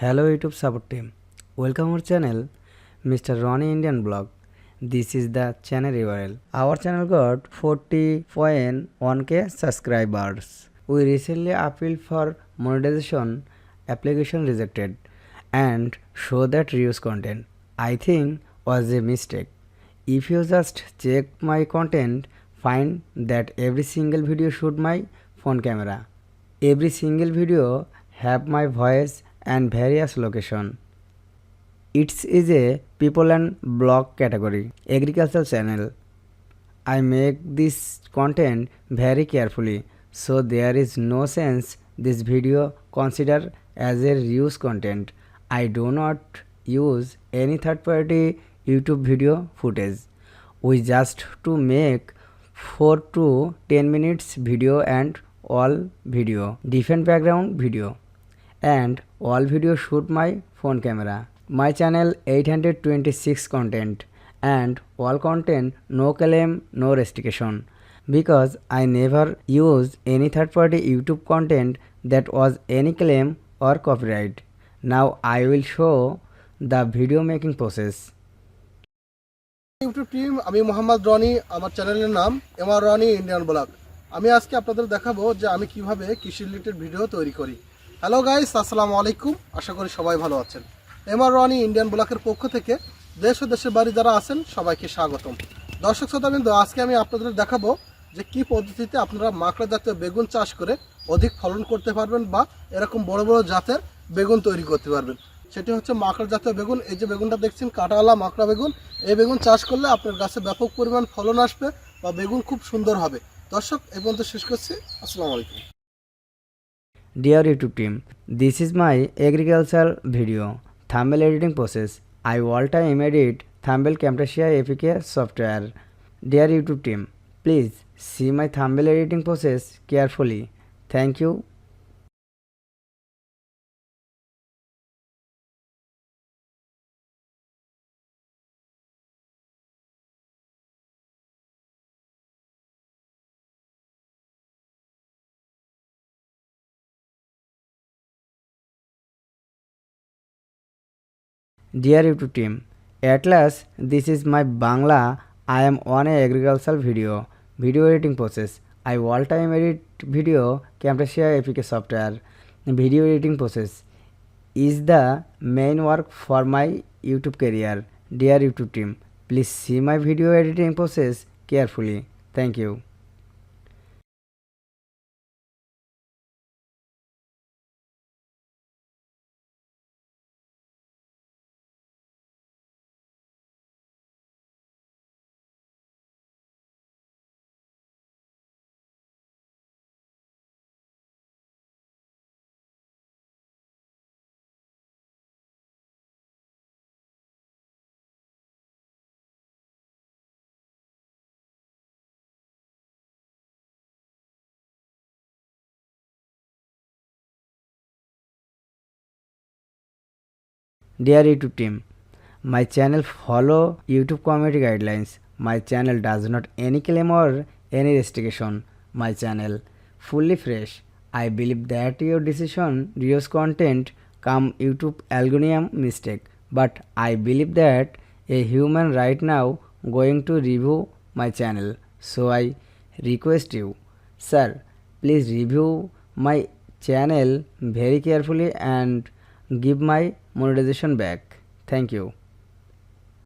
Hello YouTube support team. Welcome our channel Mr. Ronnie Indian Blog. This is the channel URL. Our channel got 40.1k subscribers. We recently appealed for monetization application rejected and show that reuse content. I think was a mistake. If you just check my content, find that every single video shoot my phone camera. Every single video have my voice and various location. It is a people and blog category agricultural channel. I make this content very carefully so there is no sense this video consider as a reuse content. I do not use any third party YouTube video footage. We just to make 4 to 10 minutes video and all video different background video and all video shoot my phone camera my channel 826 content and all content no claim no restriction because i never use any third party youtube content that was any claim or copyright now i will show the video making process YouTube team আমি মোহাম্মদ রনি আমার চ্যানেলের নাম MR Roni Indian blog আমি আজকে আপনাদের দেখাবো যে আমি কীভাবে কৃষি রিলেটেড ভিডিও তৈরি করি হ্যালো গাইস আসসালামু আলাইকুম আশা করি সবাই ভালো আছেন। এমআর রনি ইন্ডিয়ান ব্লকের পক্ষ থেকে দেশ ও দেশের বাড়ি যারা আছেন, সবাইকে স্বাগতম। দর্শক শ্রোতাবৃন্দ, আজকে আমি আপনাদের দেখাবো যে কি পদ্ধতিতে আপনারা মাকড়া জাতীয় বেগুন চাষ করে অধিক ফলন করতে পারবেন বা এরকম বড় বড় জাতের বেগুন তৈরি করতে পারবেন। সেটি হচ্ছে মাকড়া জাতীয় বেগুন। এই যে বেগুনটা দেখছেন, কাঁটাওয়ালা মাকড়া বেগুন। এই বেগুন চাষ করলে আপনার গাছে ব্যাপক পরিমাণ ফলন আসবে বা বেগুন খুব সুন্দর হবে। দর্শক, এই পর্যন্ত শেষ করছি। আসসালামু আলাইকুম। Dear YouTube team, this is my agricultural video thumbnail editing process. I all time edit thumbnail Camtasia APK software. Dear YouTube team, please see my thumbnail editing process carefully. Thank you. Dear YouTube team, at last this is my Bangla. I am on a agricultural video video editing process. I all time edit video Camtasia APK software. Video editing process is the main work for my YouTube career. Dear YouTube team, please see my video editing process carefully. Thank you. Dear YouTube team, my channel follow YouTube community guidelines. My channel does not any claim or any restriction. My channel fully fresh. I believe that your decision reuse content come YouTube algorithm mistake. But I believe that a human right now going to review my channel. So I request you, sir, please review my channel very carefully and give my monetization back. Thank you.